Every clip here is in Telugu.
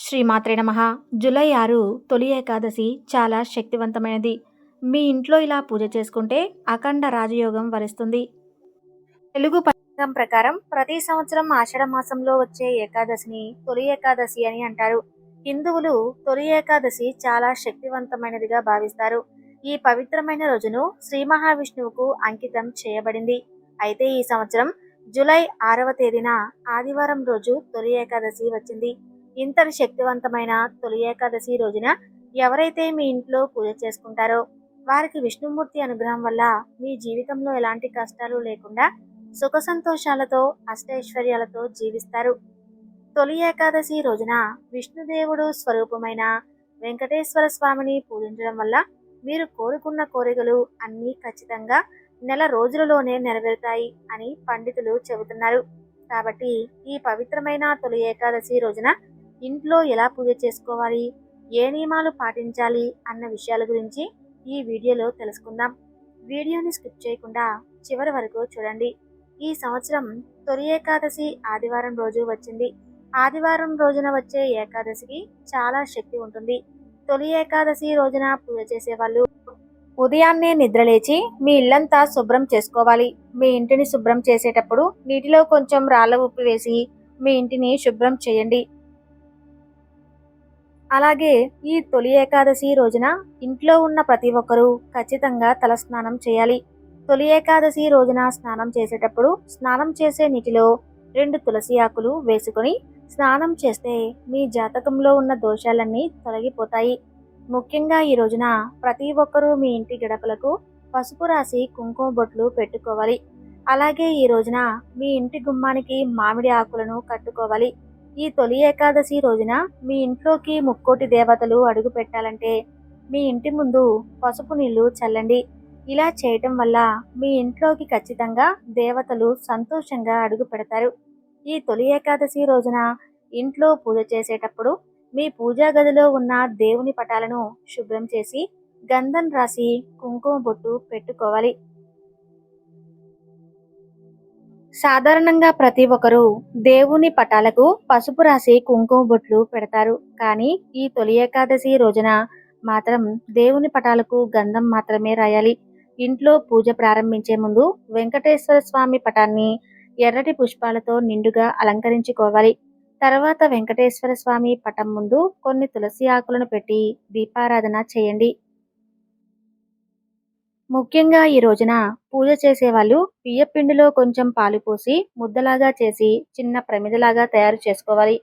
శ్రీమాత్రే నమ. జూలై ఆరు తొలి ఏకాదశి చాలా శక్తివంతమైనది. మీ ఇంట్లో ఇలా పూజ చేసుకుంటే అఖండ రాజయోగం వరిస్తుంది. తెలుగు పంచాంగం ప్రకారం ప్రతి సంవత్సరం ఆషాఢ మాసంలో వచ్చే ఏకాదశిని తొలి ఏకాదశి అని అంటారు. హిందువులు తొలి ఏకాదశి చాలా శక్తివంతమైనదిగా భావిస్తారు. ఈ పవిత్రమైన రోజును శ్రీ మహావిష్ణువుకు అంకితం చేయబడింది. అయితే ఈ సంవత్సరం జూలై ఆరవ తేదీన ఆదివారం రోజు తొలి ఏకాదశి వచ్చింది. ఇంతటి శక్తివంతమైన తొలి ఏకాదశి రోజున ఎవరైతే మీ ఇంట్లో పూజ చేసుకుంటారో వారికి విష్ణుమూర్తి అనుగ్రహం వల్ల మీ జీవితంలో ఎలాంటి కష్టాలు లేకుండా సుఖ సంతోషాలతో అష్టైశ్వర్యాలతో జీవిస్తారు. తొలి ఏకాదశి రోజున విష్ణుదేవుడు స్వరూపమైన వెంకటేశ్వర స్వామిని పూజించడం వల్ల మీరు కోరుకున్న కోరికలు అన్నీ ఖచ్చితంగా నెల రోజులలోనే నెరవేరుతాయి అని పండితులు చెబుతున్నారు. కాబట్టి ఈ పవిత్రమైన తొలి ఏకాదశి రోజున ఇంట్లో ఎలా పూజ చేసుకోవాలి? ఏ నియమాలు పాటించాలి? అన్న విషయాల గురించి ఈ వీడియోలో తెలుసుకుందాం. వీడియోని స్కిప్ చేయకుండా చివరి వరకు చూడండి. ఈ సంవత్సరం తొలి ఏకాదశి ఆదివారం రోజు వచ్చింది. ఆదివారం రోజున వచ్చే ఏకాదశికి చాలా శక్తి ఉంటుంది. తొలి ఏకాదశి రోజున పూజ చేసే వాళ్ళు ఉదయాన్నే నిద్రలేచి మీ ఇల్లంతా శుభ్రం చేసుకోవాలి. మీ ఇంటిని శుభ్రం చేసేటప్పుడు నీటిలో కొంచెం రాళ్ళ ఉప్పు వేసి మీ ఇంటిని శుభ్రం చేయండి. అలాగే ఈ తొలి ఏకాదశి రోజున ఇంట్లో ఉన్న ప్రతి ఒక్కరూ ఖచ్చితంగా తలస్నానం చేయాలి. తొలి ఏకాదశి రోజున స్నానం చేసేటప్పుడు స్నానం చేసే నీటిలో రెండు తులసి ఆకులు వేసుకొని స్నానం చేస్తే మీ జాతకంలో ఉన్న దోషాలన్నీ తొలగిపోతాయి. ముఖ్యంగా ఈ రోజున ప్రతి ఒక్కరూ మీ ఇంటి గడపలకు పసుపు రాసి కుంకుమ బొట్లు పెట్టుకోవాలి. అలాగే ఈ రోజున మీ ఇంటి గుమ్మానికి మామిడి ఆకులను కట్టుకోవాలి. ఈ తొలి ఏకాదశి రోజున మీ ఇంట్లోకి ముక్కోటి దేవతలు అడుగు పెట్టాలంటే మీ ఇంటి ముందు పసుపు నీళ్ళు చల్లండి. ఇలా చేయటం వల్ల మీ ఇంట్లోకి ఖచ్చితంగా దేవతలు సంతోషంగా అడుగు పెడతారు. ఈ తొలి ఏకాదశి రోజున ఇంట్లో పూజ చేసేటప్పుడు మీ పూజా గదిలో ఉన్న దేవుని పటాలను శుభ్రం చేసి గంధం రాసి కుంకుమ బొట్టు పెట్టుకోవాలి. సాధారణంగా ప్రతి ఒక్కరూ దేవుని పటాలకు పసుపు రాసి కుంకుమ బొట్లు పెడతారు. కానీ ఈ తొలి ఏకాదశి రోజున మాత్రం దేవుని పటాలకు గంధం మాత్రమే రాయాలి. ఇంట్లో పూజ ప్రారంభించే ముందు వెంకటేశ్వర స్వామి పటాన్ని ఎర్రటి పుష్పాలతో నిండుగా అలంకరించుకోవాలి. తర్వాత వెంకటేశ్వర స్వామి పటం ముందు కొన్ని తులసి ఆకులను పెట్టి దీపారాధన చేయండి. ముఖ్యంగా ఈ రోజున పూజ చేసేవాళ్ళు బియ్యపిండిలో కొంచెం పాలు పోసి ముద్దలాగా చేసి చిన్న ప్రమిదలాగా తయారు చేసుకోవాలి.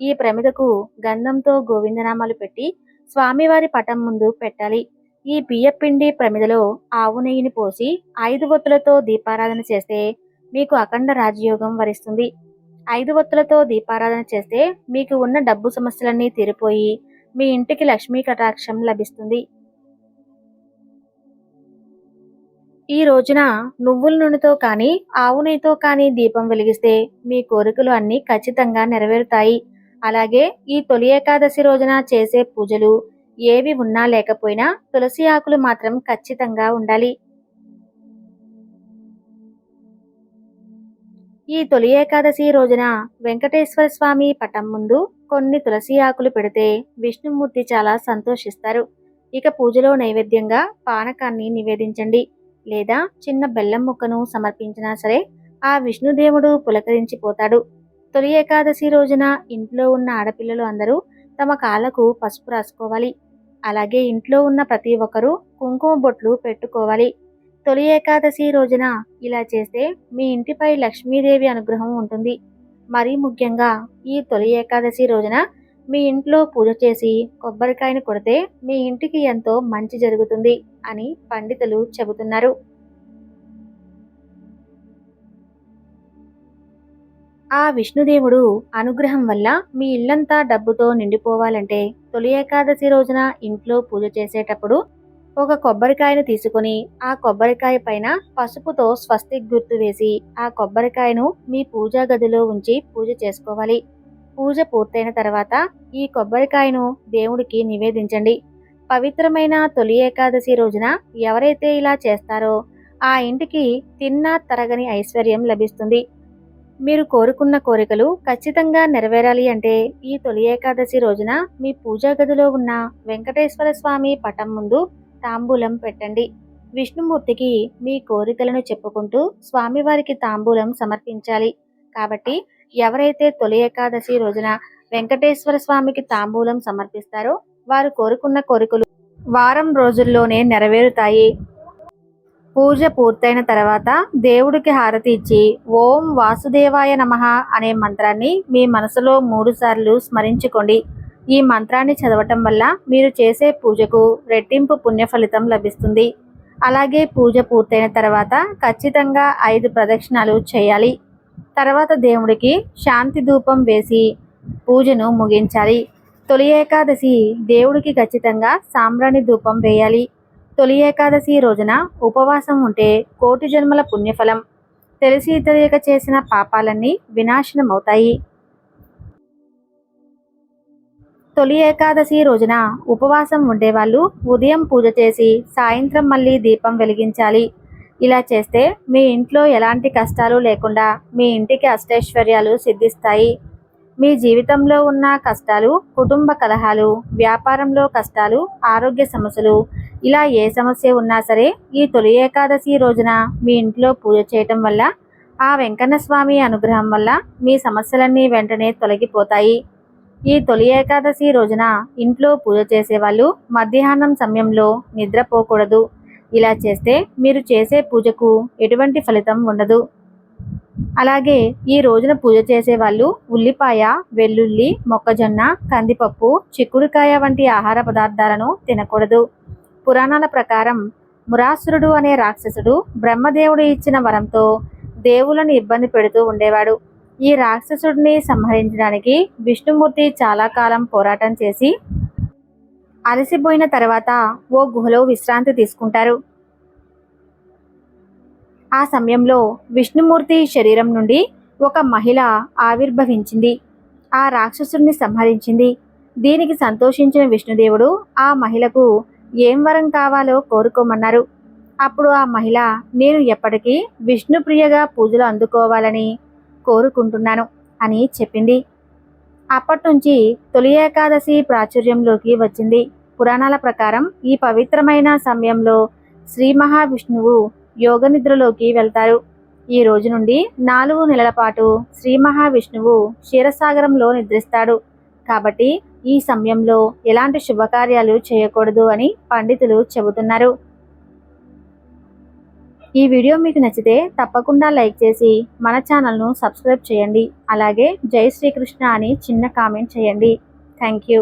ఈ ప్రమిదకు గంధంతో గోవిందనామాలు పెట్టి స్వామివారి పటం ముందు పెట్టాలి. ఈ బియ్యపిండి ప్రమిదలో ఆవు నెయ్యిని పోసి ఐదు ఒత్తులతో దీపారాధన చేస్తే మీకు అఖండ రాజయోగం వరిస్తుంది. ఐదు ఒత్తులతో దీపారాధన చేస్తే మీకు ఉన్న డబ్బు సమస్యలన్నీ తీరిపోయి మీ ఇంటికి లక్ష్మీ కటాక్షం లభిస్తుంది. ఈ రోజున నువ్వుల నూనెతో కానీ ఆవు నెయ్యితో కానీ దీపం వెలిగిస్తే మీ కోరికలు అన్నీ ఖచ్చితంగా నెరవేరుతాయి. అలాగే ఈ తొలి ఏకాదశి రోజున చేసే పూజలు ఏవి ఉన్నా లేకపోయినా తులసి ఆకులు మాత్రం ఖచ్చితంగా ఉండాలి. ఈ తొలి ఏకాదశి రోజున వెంకటేశ్వర స్వామి పటం ముందు కొన్ని తులసి ఆకులు పెడితే విష్ణుమూర్తి చాలా సంతోషిస్తారు. ఇక పూజలో నైవేద్యంగా పానకాన్ని నివేదించండి. లేదా చిన్న బెల్లం ముక్కను సమర్పించినా సరే ఆ విష్ణుదేవుడు పులకరించిపోతాడు. తొలి ఏకాదశి రోజున ఇంట్లో ఉన్న ఆడపిల్లలు అందరూ తమ కాళ్ళకు పసుపు రాసుకోవాలి. అలాగే ఇంట్లో ఉన్న ప్రతి ఒక్కరూ కుంకుమ బొట్లు పెట్టుకోవాలి. తొలి ఏకాదశి రోజున ఇలా చేస్తే మీ ఇంటిపై లక్ష్మీదేవి అనుగ్రహం ఉంటుంది. మరీ ముఖ్యంగా ఈ తొలి ఏకాదశి రోజున మీ ఇంట్లో పూజ చేసి కొబ్బరికాయను కొడితే మీ ఇంటికి ఎంతో మంచి జరుగుతుంది అని పండితులు చెబుతున్నారు. ఆ విష్ణుదేవుడు అనుగ్రహం వల్ల మీ ఇల్లంతా డబ్బుతో నిండిపోవాలంటే తొలి ఏకాదశి రోజున ఇంట్లో పూజ చేసేటప్పుడు ఒక కొబ్బరికాయను తీసుకుని ఆ కొబ్బరికాయ పైన పసుపుతో స్వస్తిక్ గుర్తు వేసి ఆ కొబ్బరికాయను మీ పూజా గదిలో ఉంచి పూజ చేసుకోవాలి. పూజ పూర్తయిన తర్వాత ఈ కొబ్బరికాయను దేవుడికి నివేదించండి. పవిత్రమైన తొలి ఏకాదశి రోజున ఎవరైతే ఇలా చేస్తారో ఆ ఇంటికి తిన్నా తరగని ఐశ్వర్యం లభిస్తుంది. మీరు కోరుకున్న కోరికలు ఖచ్చితంగా నెరవేరాలి అంటే ఈ తొలి ఏకాదశి రోజున మీ పూజా గదిలో ఉన్న వెంకటేశ్వర స్వామి పటం ముందు తాంబూలం పెట్టండి. విష్ణుమూర్తికి మీ కోరికలను చెప్పుకుంటూ స్వామివారికి తాంబూలం సమర్పించాలి. కాబట్టి ఎవరైతే తొలి ఏకాదశి రోజున వెంకటేశ్వర స్వామికి తాంబూలం సమర్పిస్తారో వారు కోరుకున్న కోరికలు వారం రోజుల్లోనే నెరవేరుతాయి. పూజ పూర్తయిన తర్వాత దేవుడికి హారతి ఇచ్చి ఓం వాసుదేవాయ నమః అనే మంత్రాన్ని మీ మనసులో మూడుసార్లు స్మరించుకోండి. ఈ మంత్రాన్ని చదవటం వల్ల మీరు చేసే పూజకు రెట్టింపు పుణ్య ఫలితం లభిస్తుంది. అలాగే పూజ పూర్తయిన తర్వాత ఖచ్చితంగా ఐదు ప్రదక్షిణాలు చేయాలి. తర్వాత దేవుడికి శాంతి ధూపం వేసి పూజను ముగించాలి. తొలి ఏకాదశి దేవుడికి ఖచ్చితంగా సాంబ్రాణి ధూపం వేయాలి. తొలి ఏకాదశి రోజున ఉపవాసం ఉంటే కోటి జన్మల పుణ్యఫలం. తెలిసి తెలియక చేసిన పాపాలన్నీ వినాశనం అవుతాయి తొలి ఏకాదశి రోజున ఉపవాసం ఉండేవాళ్ళు ఉదయం పూజ చేసి సాయంత్రం మళ్ళీ దీపం వెలిగించాలి. ఇలా చేస్తే మీ ఇంట్లో ఎలాంటి కష్టాలు లేకుండా మీ ఇంటికి అష్టైశ్వర్యాలు సిద్ధిస్తాయి. మీ జీవితంలో ఉన్న కష్టాలు కుటుంబ కలహాలు వ్యాపారంలో కష్టాలు ఆరోగ్య సమస్యలు ఇలా ఏ సమస్య ఉన్నా సరే ఈ తొలి ఏకాదశి రోజున మీ ఇంట్లో పూజ చేయటం వల్ల ఆ వెంకన్న స్వామి అనుగ్రహం వల్ల మీ సమస్యలన్నీ వెంటనే తొలగిపోతాయి. ఈ తొలి ఏకాదశి రోజున ఇంట్లో పూజ చేసేవాళ్ళు మధ్యాహ్నం సమయంలో నిద్రపోకూడదు. ఇలా చేస్తే మీరు చేసే పూజకు ఎటువంటి ఫలితం ఉండదు. అలాగే ఈ రోజున పూజ చేసే వాళ్ళు ఉల్లిపాయ వెల్లుల్లి మొక్కజొన్న కందిపప్పు చిక్కుడుకాయ వంటి ఆహార పదార్థాలను తినకూడదు. పురాణాల ప్రకారం మురాసురుడు అనే రాక్షసుడు బ్రహ్మదేవుడు ఇచ్చిన వరంతో దేవులను ఇబ్బంది పెడుతూ ఉండేవాడు. ఈ రాక్షసుడిని సంహరించడానికి విష్ణుమూర్తి చాలా కాలం పోరాటం చేసి అలసిపోయిన తర్వాత ఓ గుహలో విశ్రాంతి తీసుకుంటారు. ఆ సమయంలో విష్ణుమూర్తి శరీరం నుండి ఒక మహిళ ఆవిర్భవించింది. ఆ రాక్షసుడిని సంహరించింది. దీనికి సంతోషించిన విష్ణుదేవుడు ఆ మహిళకు ఏం వరం కావాలో కోరుకోమన్నారు. అప్పుడు ఆ మహిళ నేను ఎప్పటికీ విష్ణుప్రియగా పూజలు అందుకోవాలని కోరుకుంటున్నాను అని చెప్పింది. అప్పటి నుంచి తొలి ఏకాదశి ప్రాచుర్యంలోకి వచ్చింది. పురాణాల ప్రకారం ఈ పవిత్రమైన సమయంలో శ్రీ మహావిష్ణువు యోగ నిద్రలోకి వెళ్తారు. ఈ రోజు నుండి నాలుగు నెలల పాటు శ్రీ మహావిష్ణువు క్షీరసాగరంలో నిద్రిస్తాడు. కాబట్టి ఈ సమయంలో ఎలాంటి శుభకార్యాలు చేయకూడదు అని పండితులు చెబుతున్నారు. ఈ వీడియో మీకు నచ్చితే తప్పకుండా లైక్ చేసి మన ఛానల్ను సబ్స్క్రైబ్ చేయండి. అలాగే జై శ్రీకృష్ణ అని చిన్న కామెంట్ చేయండి. Thank you.